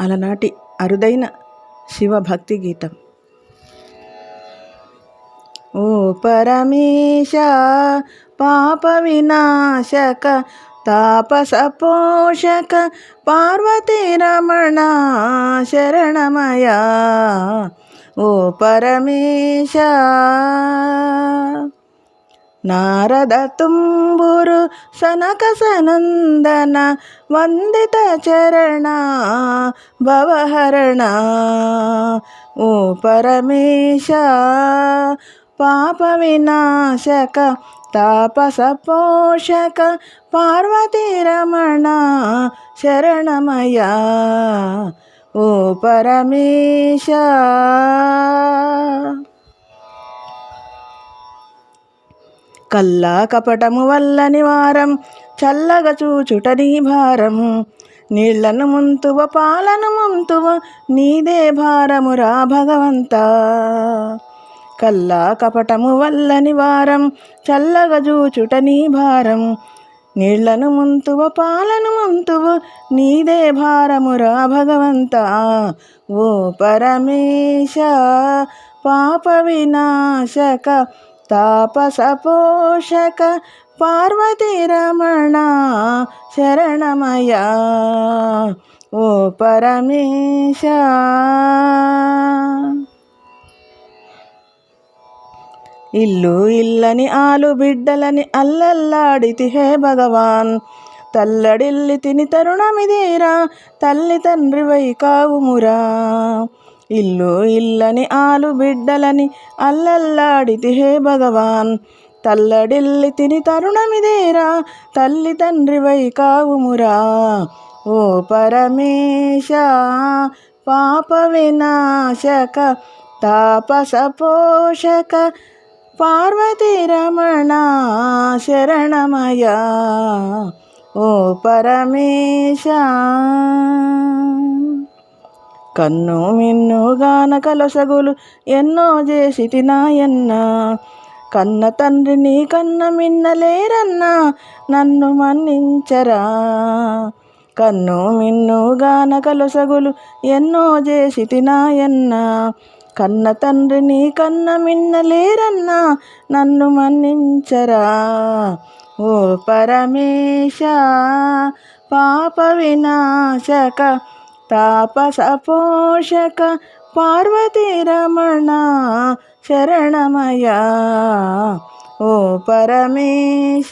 అలనాటి అరుదైన శివభక్తి గీతం. ఓ పరమేశ పాప వినాశక తాపస పోషక పార్వతీ రమణ శరణమయా. ఓ పరమేశ నారద తుంబురు సనక సనందన వందిత చరణ భవహరణ. ఓ పరమేశ పాప వినాశక తాపస పోషక పార్వతీ రమణ శరణమయ. ఓ కల్లా కపటము వల్ల నివారం చల్లగా చూచుట నీ భారం. నీళ్ళను ముంతువ పాలను ముంతువ నీదే భారమురా భగవంత. కల్లా కపటము వల్ల నివారం చల్లగా చూచుట నీ భారం. నీళ్ళను ముంతువ పాలను ముంతువ నీదే భారమురా భగవంత. ఓ పరమేశ పాప వినాశక తాపసపోషక పార్వతీ రమణ శరణమయ ఓ పరమేశ. ఇల్లు ఇల్లని ఆలు బిడ్డలని అల్లల్లాడితి హే భగవాన్. తల్లడిల్లి తిని తరుణమిదేరా తల్లి తండ్రి వై కావుమురా. ఇల్లు ఇల్లని ఆలు బిడ్డలని అల్లల్లాడితి హే భగవాన్. తల్లడిల్లి తిని తరుణమిదేరా తల్లి తండ్రి వై కావుమురా. ఓ పరమేశ పాప వినాశక తాపస పోషక పార్వతీ రమణ శరణమయ. ఓ పరమేశ. కన్ను మిన్నుగాన కలసగులు ఎన్నో చేసి తినాయన్న కన్న తండ్రిని కన్న మిన్నలేరన్నా నన్ను మన్నించరా. కన్ను మిన్నుగాన కలసగులు ఎన్నో చేసి తినాయన్న కన్న తండ్రిని కన్న మిన్నలేరన్నా నన్ను మన్నించరా. ఓ పరమేశ పాప వినాశక తాపసపోషక పార్వతీరమణ పార్వతీ శరణమయ ఓ పరమేశ.